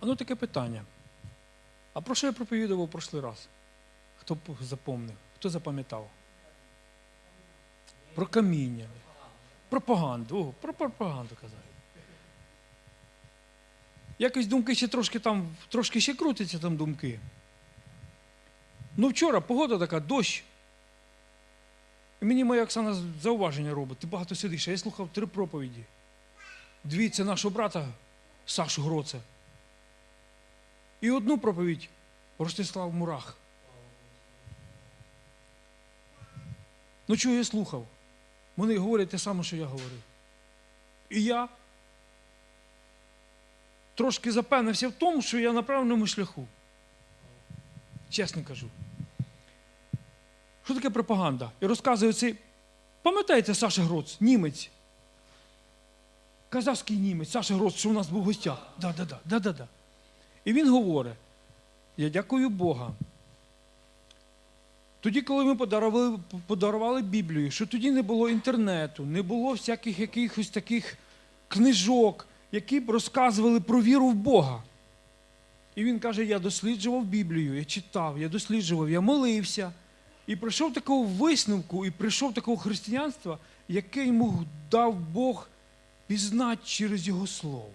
А ну таке питання. А про що я проповідував прошлий раз? Хто запомнив? Хто запам'ятав? Про каміння. Пропаганду. О, про пропаганду казав. Якось думки ще трошки там, трошки ще крутяться там думки. Ну вчора погода така, дощ. І мені моя Оксана зауваження робить. Ти багато сидиш, а я слухав три проповіді. Дві це нашого брата Сашу Гроца. І одну проповідь Ростислав Мурах. Ну чого я слухав? Вони говорять те саме, що я говорив. І я трошки запевнився в тому, що я на правильному шляху. Чесно кажу. Що таке пропаганда? І розказує цей. Пам'ятаєте Саша Гроц, німець? Казахський німець, Саша Гроц, що у нас був в гостях. Да, да, да, да, да, да. І він говорить: я дякую Бога. Тоді, коли ми подарували, подарували Біблію, що тоді не було інтернету, не було всяких якихось таких книжок, які б розказували про віру в Бога. І він каже: я досліджував Біблію, я читав, я досліджував, я молився. І прийшов такого висновку, і прийшов такого християнства, яке йому дав Бог пізнати через його слово.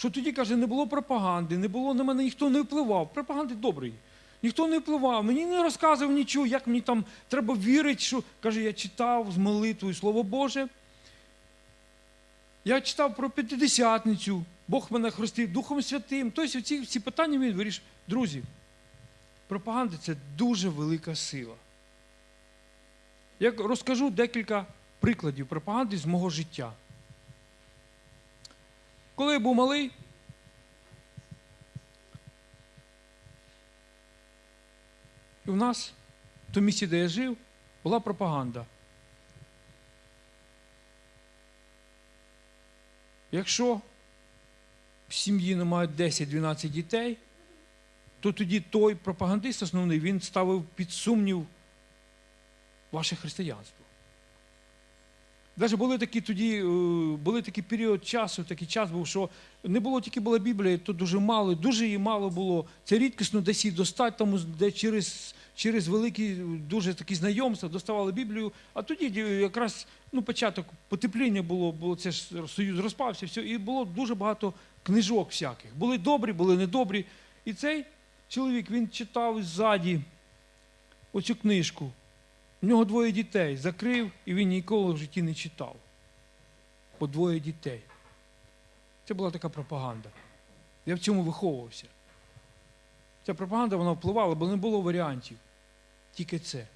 Що тоді, каже, не було пропаганди, не було на мене ніхто не впливав. Пропаганди доброї. Ніхто не впливав, мені не розказував нічого, як мені там треба вірити, що каже, я читав з молитвою Слово Боже. Я читав про п'ятидесятницю, Бог мене хрестив Духом Святим. Тобто ці, ці питання він вирішив. Друзі, пропаганда це дуже велика сила. Я розкажу декілька прикладів пропаганди з мого життя. Коли я був малий, і в нас, в тому місці, де я жив, була пропаганда. Якщо в сім'ї немає 10-12 дітей, то тоді той пропагандист основний він ставив під сумнів ваше християнство. Навіть були такі тоді, е, були такий період часу, такий час був, що не було тільки була Біблія, то дуже мало, дуже її мало було. Це рідкісно десь її достати, тому де через, через великі дуже такі знайомства доставали Біблію. А тоді е, якраз ну, початок потепління було, було це ж союз розпався, все, і було дуже багато книжок всяких. Були добрі, були недобрі. І цей чоловік він читав ззаді оцю книжку. У нього двоє дітей закрив, і він ніколи в житті не читав. По двоє дітей. Це була така пропаганда. Я в цьому виховувався. Ця пропаганда вона впливала, бо не було варіантів. Тільки це.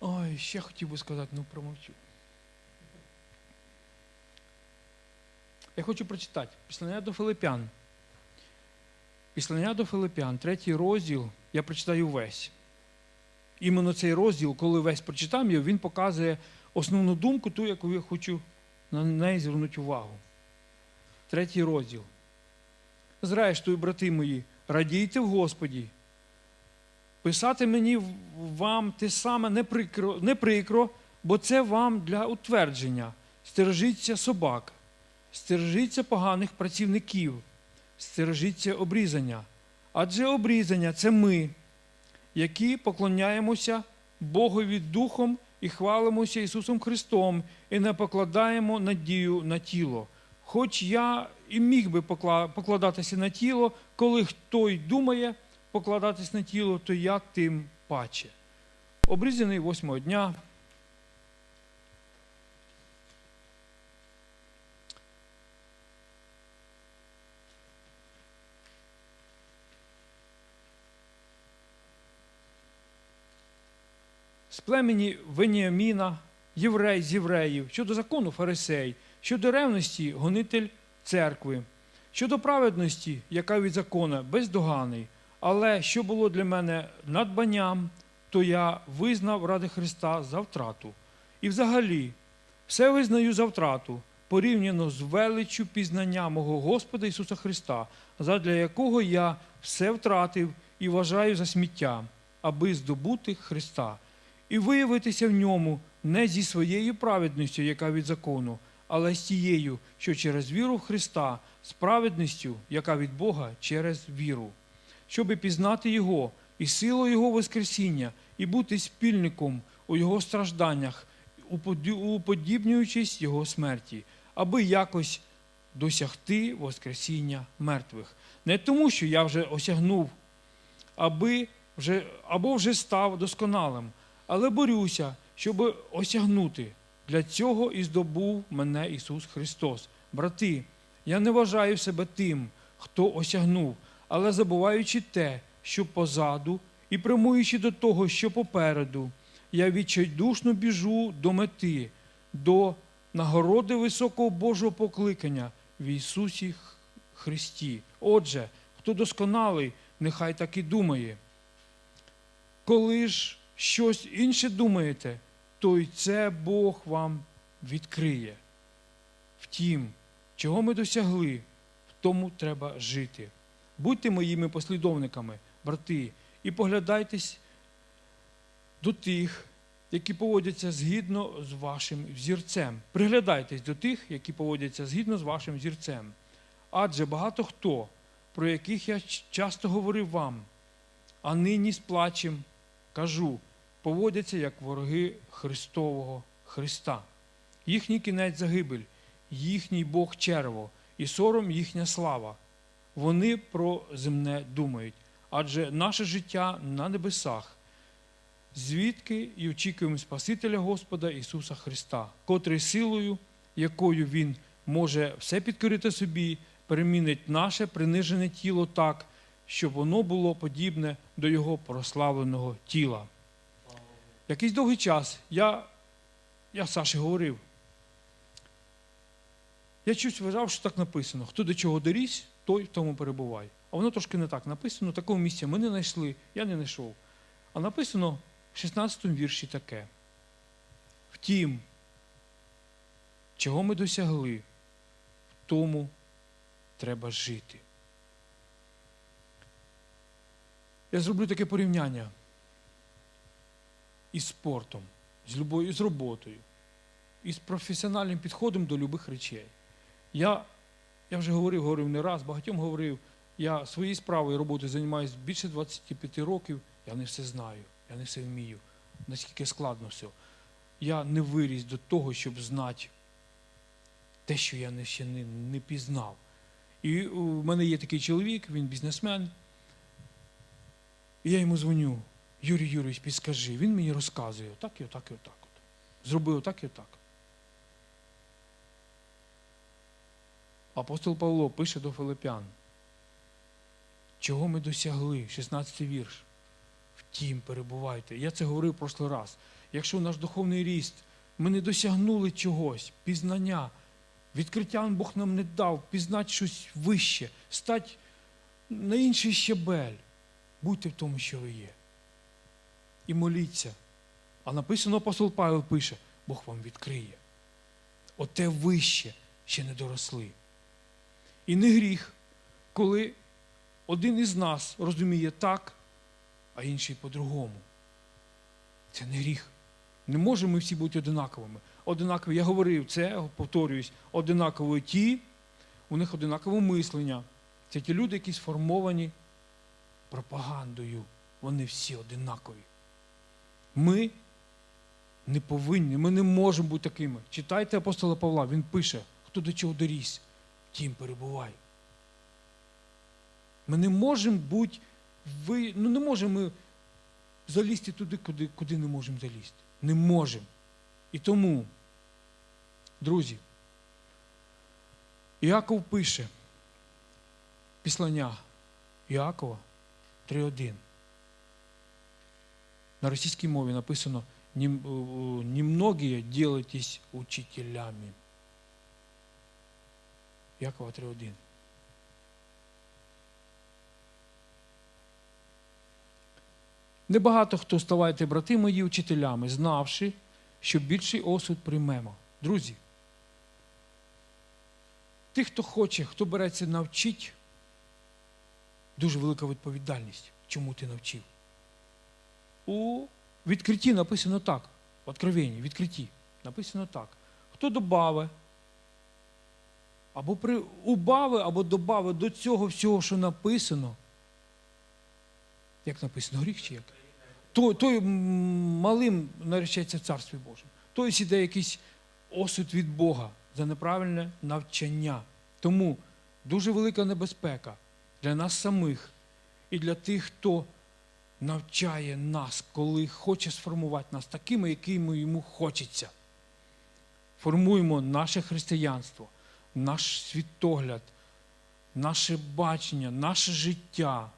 Ой, ще хотів би сказати, ну промовчу. Я хочу прочитати Післання до Филипян. Післання до Филипян, третій розділ, я прочитаю весь. Іменно цей розділ, коли весь прочитам його, він показує основну думку, ту, яку я хочу на неї звернути увагу. Третій розділ. Зрештою, брати мої, радійте в Господі. Писати мені вам те саме не прикро, не прикро, бо це вам для утвердження. Стережіться собак, стережіться поганих працівників, стережіться обрізання. Адже обрізання це ми, які поклоняємося Богові Духом і хвалимося Ісусом Христом, і не покладаємо надію на тіло. Хоч я і міг би покладатися на тіло, коли хто й думає покладатись на тіло, то я тим паче. Обрізаний восьмого дня. Племені Веніаміна, єврей з євреїв, щодо закону фарисей, щодо ревності гонитель церкви, щодо праведності, яка від закона бездоганий. Але що було для мене надбанням, то я визнав ради Христа за втрату. І взагалі, все визнаю за втрату, порівняно з величчю пізнання мого Господа Ісуса Христа, задля якого я все втратив і вважаю за сміття, аби здобути Христа і виявитися в ньому не зі своєю праведністю, яка від закону, але з тією, що через віру в Христа, з праведністю, яка від Бога через віру, щоби пізнати Його і силу Його Воскресіння, і бути спільником у Його стражданнях, уподібнюючись Його смерті, аби якось досягти Воскресіння мертвих. Не тому, що я вже осягнув, аби вже, або вже став досконалим, але борюся, щоб осягнути. Для цього і здобув мене Ісус Христос. Брати, я не вважаю себе тим, хто осягнув, але забуваючи те, що позаду, і прямуючи до того, що попереду, я відчайдушно біжу до мети, до нагороди високого Божого покликання в Ісусі Христі. Отже, хто досконалий, нехай так і думає. Коли ж щось інше думаєте, то й це Бог вам відкриє. Втім, чого ми досягли, в тому треба жити. Будьте моїми послідовниками, брати, і поглядайтесь до тих, які поводяться згідно з вашим взірцем. Приглядайтесь до тих, які поводяться згідно з вашим взірцем. Адже багато хто, про яких я часто говорив вам, а нині з плачем кажу, поводяться як вороги Христового Христа. Їхній кінець загибель, їхній Бог черво, і сором їхня слава. Вони про земне думають, адже наше життя на небесах, звідки і очікуємо Спасителя Господа Ісуса Христа, котрий силою, якою Він може все підкорити собі, перемінить наше принижене тіло так, щоб воно було подібне до Його прославленого тіла. Якийсь довгий час я, я Саші говорив. Я щось вважав, що так написано. Хто до чого доріс, той в тому перебуває. А воно трошки не так написано. Такого місця ми не знайшли, я не знайшов. А написано в 16 вірші таке. Втім, чого ми досягли, в тому треба жити. Я зроблю таке порівняння із спортом, з любою, з роботою, із професіональним підходом до любих речей. Я, я вже говорив, говорив не раз, багатьом говорив, я своєю справою роботою займаюся більше 25 років, я не все знаю, я не все вмію, наскільки складно все. Я не виріс до того, щоб знати те, що я ще не, не пізнав. І у мене є такий чоловік, він бізнесмен. І я йому дзвоню, Юрій Юрійович, підскажи. Він мені розказує, отак і отак і отак. От. Зробив отак і отак. Апостол Павло пише до Филипян. Чого ми досягли? 16 вірш. Втім, перебувайте. Я це говорив в прошлий раз. Якщо наш духовний ріст, ми не досягнули чогось, пізнання, відкриття Бог нам не дав, пізнати щось вище, стати на інший щебель. Будьте в тому, що ви є. І моліться. А написано апостол Павел пише, Бог вам відкриє. Оте вище ще не доросли. І не гріх, коли один із нас розуміє так, а інший по-другому. Це не гріх. Не можемо ми всі бути одинаковими. Одинакові, я говорив це, повторююсь, одинакові ті, у них одинакове мислення. Це ті люди, які сформовані пропагандою. Вони всі одинакові. Ми не повинні, ми не можемо бути такими. Читайте апостола Павла, він пише, хто до чого доріс, тім перебувай. Ми не можемо бути, ви, ну не можемо ми залізти туди, куди, куди не можемо залізти. Не можемо. І тому, друзі, Іаков пише післання Іакова 3.1. На російській мові написано «Нем- э, «Немногие делайтесь учителями». Якова 3.1. Небагато хто ставайте, брати мої, учителями, знавши, що більший осуд приймемо. Друзі, тих, хто хоче, хто береться навчить, дуже велика відповідальність, чому ти навчив. У відкритті написано так, в Откровенні, відкритті, написано так. Хто добаве або при, убави, або добави до цього всього, що написано. Як написано, гріх чи як? Той, той малим наречеться в Царстві Божому. Той іде якийсь осуд від Бога за неправильне навчання. Тому дуже велика небезпека для нас самих і для тих, хто навчає нас, коли хоче сформувати нас такими, якими йому хочеться. Формуємо наше християнство, наш світогляд, наше бачення, наше життя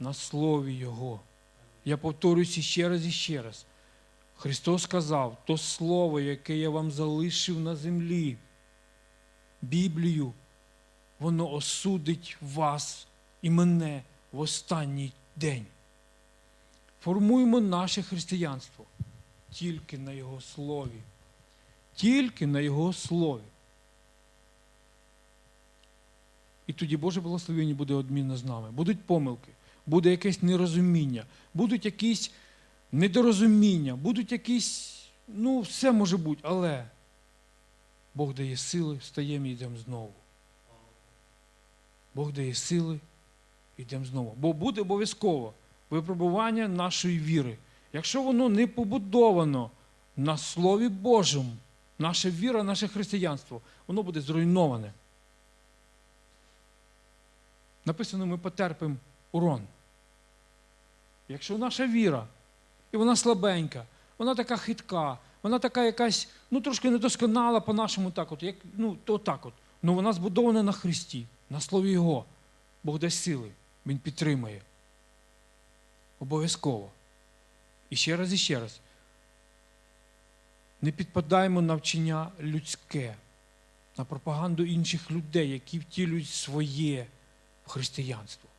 на слові Його. Я повторююся ще раз і ще раз. Христос сказав, то слово, яке я вам залишив на землі, Біблію, воно осудить вас і мене в останній день. Формуємо наше християнство тільки на Його слові. Тільки на Його слові. І тоді Боже благословення буде одмінно з нами. Будуть помилки, буде якесь нерозуміння, будуть якісь недорозуміння, будуть якісь, ну, все може бути, але Бог дає сили, встаємо і йдемо знову. Бог дає сили, йдемо знову. Бо буде обов'язково випробування нашої віри. Якщо воно не побудовано на Слові Божому, наша віра, наше християнство, воно буде зруйноване. Написано, ми потерпимо урон. Якщо наша віра, і вона слабенька, вона така хитка, вона така якась, ну трошки недосконала по-нашому так, от, як, ну, то так от. Ну вона збудована на Христі, на слові Його. Бог дасть сили, Він підтримає. Обов'язково. І ще раз, і ще раз. Не підпадаємо на вчення людське, на пропаганду інших людей, які втілюють своє християнство.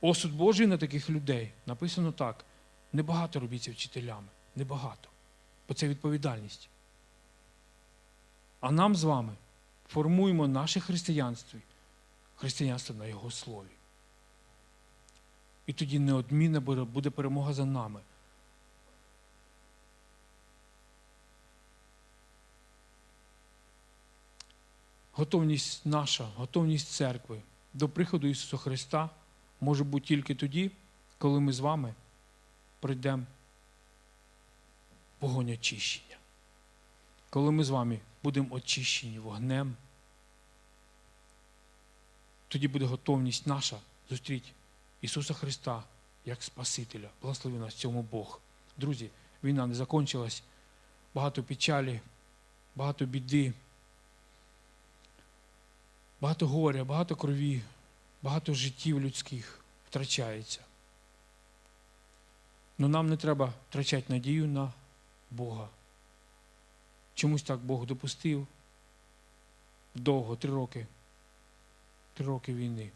Осуд Божий на таких людей написано так: небагато робіться вчителями. Небагато. Бо це відповідальність. А нам з вами формуємо наше християнство, християнство на Його слові. І тоді неодмінна буде- перемога за нами. Готовність наша, готовність церкви до приходу Ісуса Христа може бути тільки тоді, коли ми з вами прийдемо вогонь очищення. Коли ми з вами будемо очищені вогнем, тоді буде готовність наша зустріти Ісуса Христа як Спасителя. Благослови нас цьому Бог. Друзі, війна не закончилась. Багато печалі, багато біди, багато горя, багато крові, багато життів людських втрачається. Но нам не треба втрачати надію на Бога. Чомусь так Бог допустив довго, три роки. Три роки війни.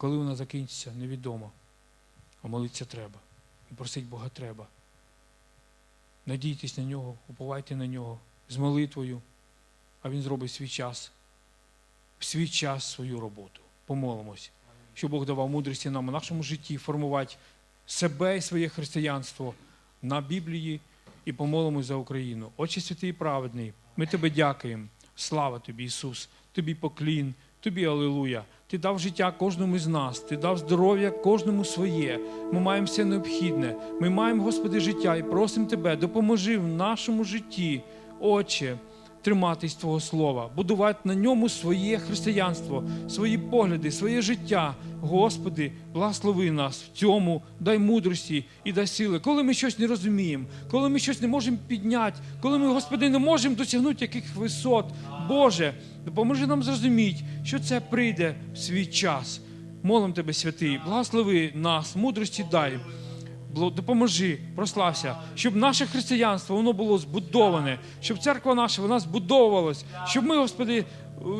Коли вона закінчиться, невідомо. А молитися треба. І просить Бога треба. Надійтесь на нього, уповайте на нього з молитвою, а Він зробить свій час, в свій час свою роботу. Помолимось, щоб Бог давав мудрості нам у нашому житті формувати себе і своє християнство на Біблії і помолимось за Україну. Отче святий і праведний, ми тебе дякуємо. Слава тобі, Ісус, тобі поклін, тобі алилуя. Ти дав життя кожному з нас, ти дав здоров'я кожному своє. Ми маємо все необхідне. Ми маємо, Господи, життя і просимо Тебе, допоможи в нашому житті, Отче, триматись Твого Слова, будувати на ньому своє християнство, свої погляди, своє життя. Господи, благослови нас в цьому, дай мудрості і дай сили. Коли ми щось не розуміємо, коли ми щось не можемо підняти, коли ми, Господи, не можемо досягнути яких висот, Боже, допоможи нам зрозуміти, що це прийде в свій час. Молим Тебе, святий, благослови нас, мудрості дай. Допоможи, прослався, щоб наше християнство воно було збудоване, щоб церква наша вона збудовувалась, щоб ми, Господи,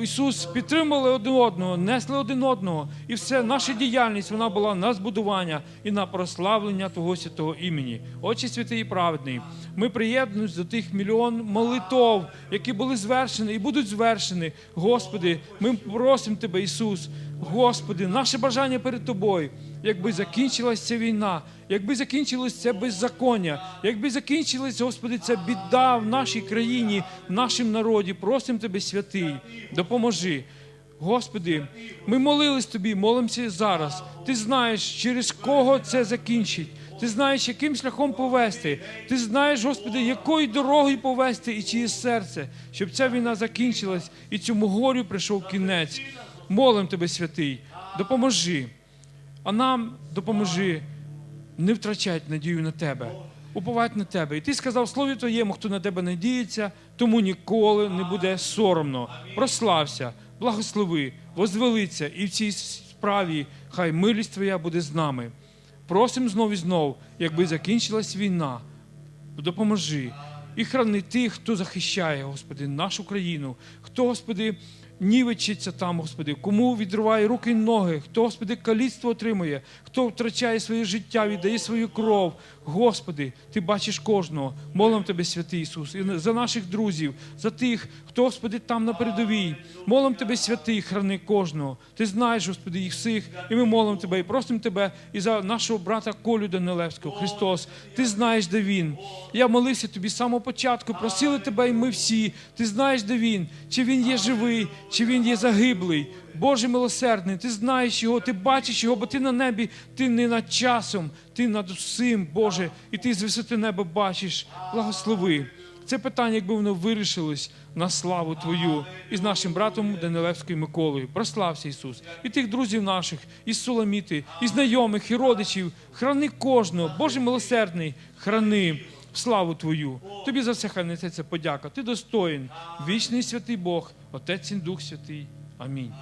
Ісус підтримали один одного, несли один одного, і все, наша діяльність вона була на збудування і на прославлення Твого святого імені. Отче святий і праведний, ми приєднуємось до тих мільйон молитов, які були звершені і будуть звершені. Господи, ми просимо Тебе, Ісус, Господи, наше бажання перед Тобою, якби закінчилась ця війна, якби закінчилось беззаконня, якби закінчилась, Господи, ця біда в нашій країні, в нашому народі. Просимо Тебе, святий, допоможи. Господи, ми молились Тобі, молимося зараз. Ти знаєш, через кого це закінчить. Ти знаєш, яким шляхом повести. Ти знаєш, Господи, якою дорогою повести і чиє серце, щоб ця війна закінчилась і цьому горю прийшов кінець. Молим Тебе, святий, допоможи. А нам допоможи не втрачати надію на тебе, уповати на тебе. І ти сказав слові твоєму, хто на тебе надіється, тому ніколи не буде соромно. Прослався, благослови, возвелиться, і в цій справі хай милість твоя буде з нами. Просим знов і знов, якби закінчилась війна, допоможи і храни тих, хто захищає, Господи, нашу країну, хто, Господи, нівечиться там, Господи, кому відриває руки і ноги, хто, Господи, каліцтво отримує, хто втрачає своє життя, віддає свою кров. Господи, Ти бачиш кожного. Молим Тебе, святий Ісус, і за наших друзів, за тих, хто, Господи, там на передовій. Молим Тебе, святий, храни кожного. Ти знаєш, Господи, їх всіх, і ми молимо Тебе і просимо Тебе і за нашого брата Колю Данилевського. Христос, Ти знаєш, де він. Я молився Тобі з самого початку, просили Тебе, і ми всі. Ти знаєш, де він, чи він є живий, чи він є загиблий. Боже милосердний, ти знаєш його, ти бачиш його, бо ти на небі, ти не над часом, ти над усім, Боже, і ти з висоти неба бачиш. Благослови. Це питання, якби воно вирішилось на славу Твою і з нашим братом Данилевською Миколою. Прослався Ісус. І тих друзів наших, і Суламіти, і знайомих, і родичів. Храни кожного, Боже милосердний, храни славу Твою. Тобі за все хай несеться подяка. Ти достоїн. Вічний святий Бог, Отець і Дух Святий. Амінь.